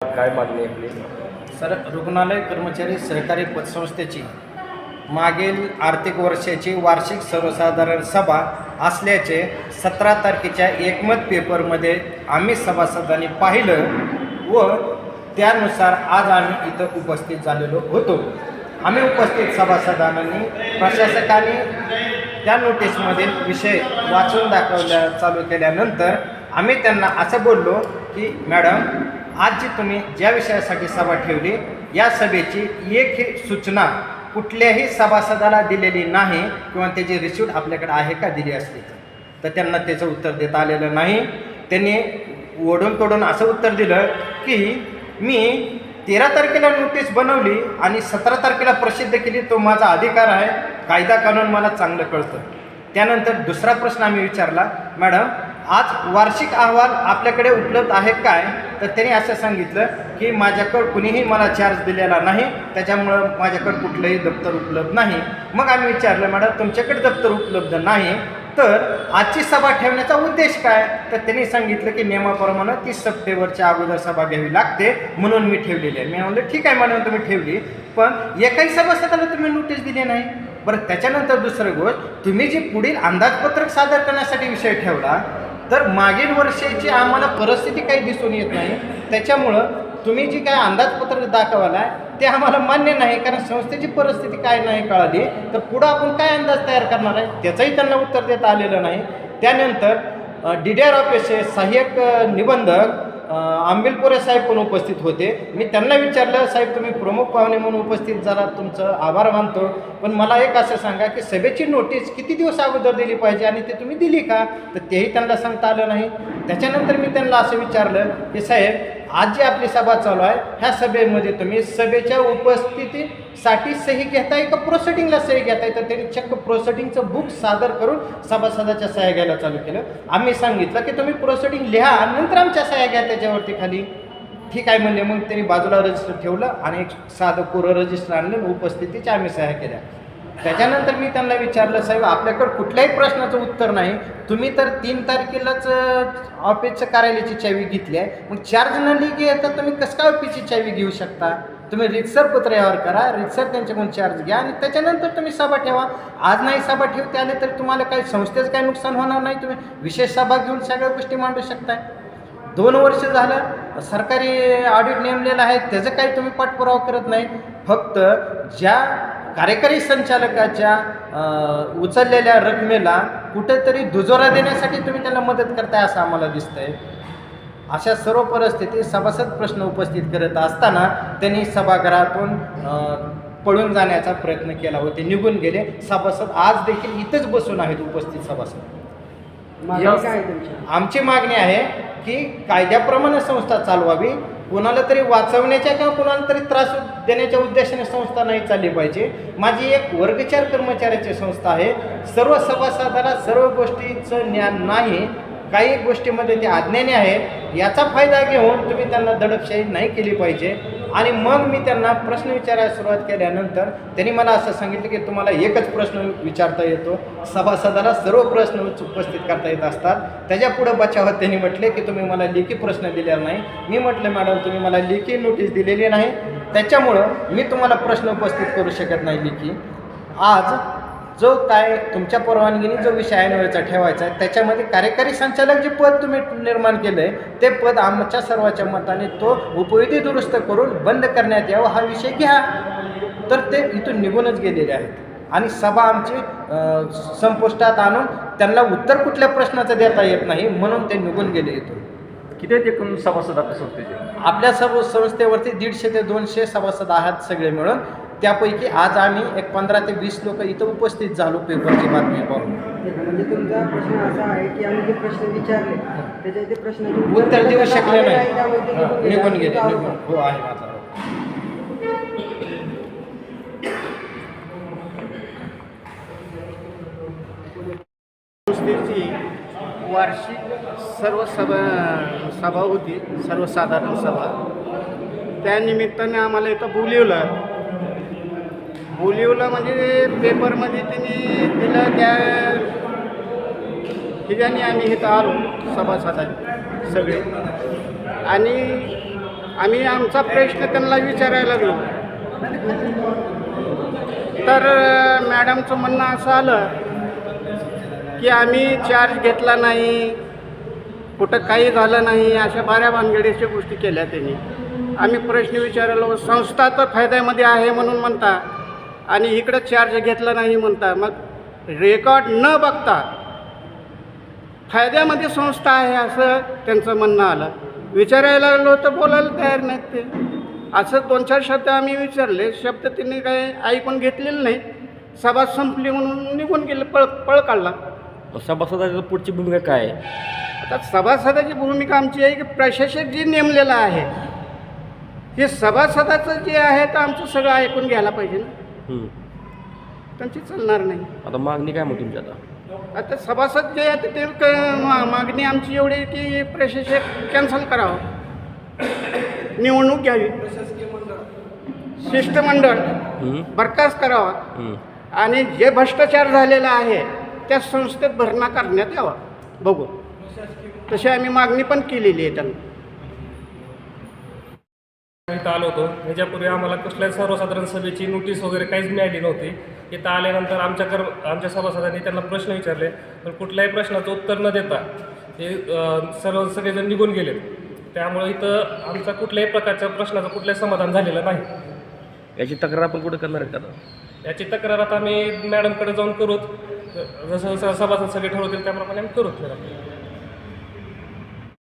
काय मागणी आपली? सर रुग्णालय कर्मचारी सहकारी पतसंस्थेची. मागील आर्थिक वर्षाची वार्षिक सर्वसाधारण सभा असल्याचे सतरा तारखेच्या एकमत पेपरमध्ये आम्ही सभासदांनी पाहिलं व त्यानुसार आज आम्ही इथं उपस्थित झालेलो होतो. आम्ही उपस्थित सभासदांनी प्रशासकांनी त्या नोटीसमधील विषय वाचून दाखवल्या चालू केल्यानंतर आम्ही त्यांना असं बोललो की मॅडम आज जी तुम्ही ज्या विषयासाठी सभा ठेवली या सभेची एकही सूचना कुठल्याही सभासदाला दिलेली नाही किंवा त्याची रिसिप्ट आपल्याकडे आहे का दिली असली तर. तर त्यांना त्याचं उत्तर देता आलेलं नाही. त्यांनी ओढून तोडून असं उत्तर दिलं की मी तेरा तारखेला नोटीस बनवली आणि सतरा तारखेला प्रसिद्ध केली तो माझा अधिकार आहे. कायदा कानून मला चांगलं कळतं. त्यानंतर दुसरा प्रश्न आम्ही विचारला मॅडम आज वार्षिक अहवाल आपल्याकडे उपलब्ध आहे काय? तर त्यांनी असं सांगितलं की माझ्याकडं कुणीही मला चार्ज दिलेला नाही त्याच्यामुळं माझ्याकडं कुठलंही दप्तर उपलब्ध नाही. मग आम्ही विचारलं मॅडम तुमच्याकडे दप्तर उपलब्ध नाही तर आजची सभा ठेवण्याचा उद्देश काय? तर त्यांनी सांगितलं की नियमाप्रमाणे तीस सप्टेंबरच्या अगोदर सभा घ्यावी लागते म्हणून मी ठेवलेली आहे. मी म्हणलं ठीक आहे म्हणून तुम्ही ठेवली पण एकाही सभासदाला तुम्ही नोटीस दिली नाही. बरं त्याच्यानंतर दुसरं गोष्ट तुम्ही जी पुढील अंदाजपत्रक सादर करण्यासाठी विषय ठेवला तर मागील वर्षाची आम्हाला परिस्थिती काही दिसून येत नाही. त्याच्यामुळं तुम्ही जी काय अंदाजपत्रक दाखवायला ते आम्हाला मान्य नाही कारण संस्थेची परिस्थिती काय नाही कळाली. तर पुढं आपण काय अंदाज तयार करणार आहे त्याचंही त्यांना उत्तर देता आलेलं नाही. त्यानंतर डी डी आर ऑफिसचे सहाय्यक निबंधक आंबिलपुरे साहेब पण उपस्थित होते. मी त्यांना विचारलं साहेब तुम्ही प्रमुख पाहुणे म्हणून उपस्थित झाला तुमचं आभार मानतो. पण मला एक असं सांगा की सभेची नोटीस किती दिवस अगोदर दिली पाहिजे आणि ते तुम्ही दिली का? तर तेही त्यांना सांगता आलं नाही. त्याच्यानंतर मी त्यांना असं विचारलं की साहेब आज जी आपली सभा चालू आहे ह्या सभेमध्ये तुम्ही सभेच्या उपस्थितीसाठी सही घेताय का प्रोसेडिंगला सही घेताय? तर त्यांनी चक्क प्रोसेडिंगचं बुक सादर करून सभासदाच्या सह्या घ्यायला चालू केलं. आम्ही सांगितलं की तुम्ही प्रोसेडिंग लिहा नंतर आमच्या सह्या घ्या त्याच्यावरती खाली. ठीक आहे म्हणले मग त्यांनी बाजूला रजिस्टर ठेवलं आणि एक साधं कोरं रजिस्टर आणलं उपस्थितीच्या आम्ही सह्या केल्या. त्याच्यानंतर मी त्यांना विचारलं साहेब आपल्याकडं कुठल्याही प्रश्नाचं उत्तर नाही. तुम्ही तर तीन तारखेलाच ऑफिसच्या कार्यालयाची चावी घेतली आहे. मग चार जण लिखी तर तुम्ही कसं काय ऑफिसची चावी घेऊ शकता? तुम्ही रितसर पत्र यावर करा. रितसर त्यांच्याकडून चार्ज घ्या आणि त्याच्यानंतर तुम्ही सभा ठेवा. आज नाही सभा ठेवते आले तर तुम्हाला काही संस्थेचं काही नुकसान होणार नाही. तुम्ही विशेष सभा घेऊन सगळ्या गोष्टी मांडू शकताय. दोन वर्ष झालं सरकारी ऑडिट नेमलेलं आहे. त्याचं काही तुम्ही पाठपुरावा करत नाही. फक्त ज्या कार्यकारी संचालकाच्या उचललेल्या रकमेला कुठेतरी दुजोरा देण्यासाठी तुम्ही त्यांना मदत करताय असं आम्हाला दिसतंय. अशा सर्व परिस्थितीत सभासद प्रश्न उपस्थित करत असताना त्यांनी सभागृहातून पळून जाण्याचा प्रयत्न केला व ते निघून गेले. सभासद आज देखील इथंच बसून आहेत उपस्थित सभासद. आमची मागणी आहे की कायद्याप्रमाणे संस्था चालवावी. कोणाला तरी वाचवण्याच्या किंवा कोणाला तरी त्रास देण्याच्या उद्देशाने संस्था नाही चालली पाहिजे. माझी एक वर्गचार कर्मचाऱ्याची संस्था आहे. सर्व सभासदाला सर्व गोष्टीचं ज्ञान नाही. काही गोष्टीमध्ये ते अज्ञानी आहे याचा फायदा घेऊन तुम्ही त्यांना दडपशाही नाही केली पाहिजे. आणि मग मी त्यांना प्रश्न विचारायला सुरुवात केल्यानंतर त्यांनी मला असं सांगितलं की तुम्हाला एकच प्रश्न विचारता येतो. सभासदाला सर्व प्रश्न उपस्थित करता येत असतात. त्याच्या पुढं बचावात त्यांनी म्हटले की तुम्ही मला लेखी प्रश्न दिलेला नाही. मी म्हटलं मॅडम तुम्ही मला लेखी नोटीस दिलेली नाही. त्याच्यामुळं मी तुम्हाला प्रश्न उपस्थित करू शकत नाही लेखी. आज जो काय तुमच्या परवानगीने जो विषय ऐनवेळचा ठेवायचा आहे त्याच्यामध्ये कार्यकारी संचालक जे पद तुम्ही निर्माण केलं आहे ते पद आमच्या सर्वांच्या मताने तो उपविधी दुरुस्त करून बंद करण्यात यावं हा विषय घ्या. तर ते इथून निघूनच गेलेले आहेत. आणि सभा आमची संपुष्टात आणून त्यांना उत्तर कुठल्या प्रश्नाचं देता येत नाही म्हणून ते निघून गेले इथून. किती एकूण सभासद आपल्या संस्थेचे? आपल्या सर्व संस्थेवरती दीडशे ते दोनशे सभासद आहात सगळे मिळून. त्यापैकी आज आम्ही एक पंधरा ते वीस लोक इथं उपस्थित झालो पेपरची बातमी पाहून. म्हणजे तुमचा प्रश्न असा आहे की आम्ही जे प्रश्न विचारले त्याच्या ते प्रश्नाचे उत्तर देऊ शकले नाही. हा, निघून गेले हो आहे माझा. वार्षिक सर्व सभा सभा होती सर्वसाधारण सभा. त्यानिमित्ताने आम्हाला इथं बोलिवलं. बोलिवलं म्हणजे पेपरमध्ये त्यांनी दिलं त्या ठिकाणी आम्ही इथं आलो सभासदांनी सगळे. आणि आम्ही आमचा प्रश्न त्यांना विचारायला लागलो. तर मॅडमचं म्हणणं असं आलं की आम्ही चार्ज घेतला नाही कुठं काही झालं नाही अशा बऱ्या भानगडीच्या गोष्टी केल्या त्यांनी. आम्ही प्रश्न विचारलो संस्था तर फायद्यामध्ये आहे म्हणून म्हणता आणि इकडं चार्ज घेतला नाही म्हणता. मग रेकॉर्ड न बघता फायद्यामध्ये संस्था आहे असं त्यांचं म्हणणं आलं. विचारायला लागलो तर बोलायला तयार नाहीत ते. असं दोन चार शब्द आम्ही विचारले. शब्द त्यांनी काही ऐकून घेतलेले नाही. सभा संपली म्हणून निघून गेले पळ पळ काढला. सभासदाची पुढची भूमिका काय आहे? आता सभासदाची भूमिका आमची आहे की प्रशासक जी नेमलेलं आहे हे सभासदाचं जे आहे तर आमचं सगळं ऐकून घ्यायला पाहिजे ना. त्यांची चालणार नाही. आता मागणी काय मग तुमची आता? आता सभासद जे आहे ते क- मा- मागणी आमची एवढी आहे की प्रशासक कॅन्सल करावं. निवडणूक घ्यावी. शिष्टमंडळ हम्म. बरखास्त करावा. हम्म. आणि जे भ्रष्टाचार झालेला आहे त्या संस्थेत भरणा करण्यात यावा. बघू. तशी आम्ही मागणी पण केलेली आहे त्यांना. इथं आलो होतो. ह्याच्यापूर्वी आम्हाला कुठल्याच सर्वसाधारण सभेची नोटीस वगैरे काहीच मिळाली नव्हती. इथं आल्यानंतर आमच्या कर आमच्या सभासदांनी त्यांना प्रश्न विचारले पण कुठल्याही प्रश्नाचं उत्तर न देता हे सर्व सगळेजण निघून गेले त्यामुळे इथं आमचा कुठल्याही प्रकारच्या प्रश्नाचं कुठलंही समाधान झालेलं नाही. याची तक्रार आपण कुठे करणार आहेत का? याची तक्रार आता आम्ही मॅडमकडे जाऊन करूत जसं जसं सभासद सगळे ठरवतील त्याप्रमाणे आम्ही करूत मॅडम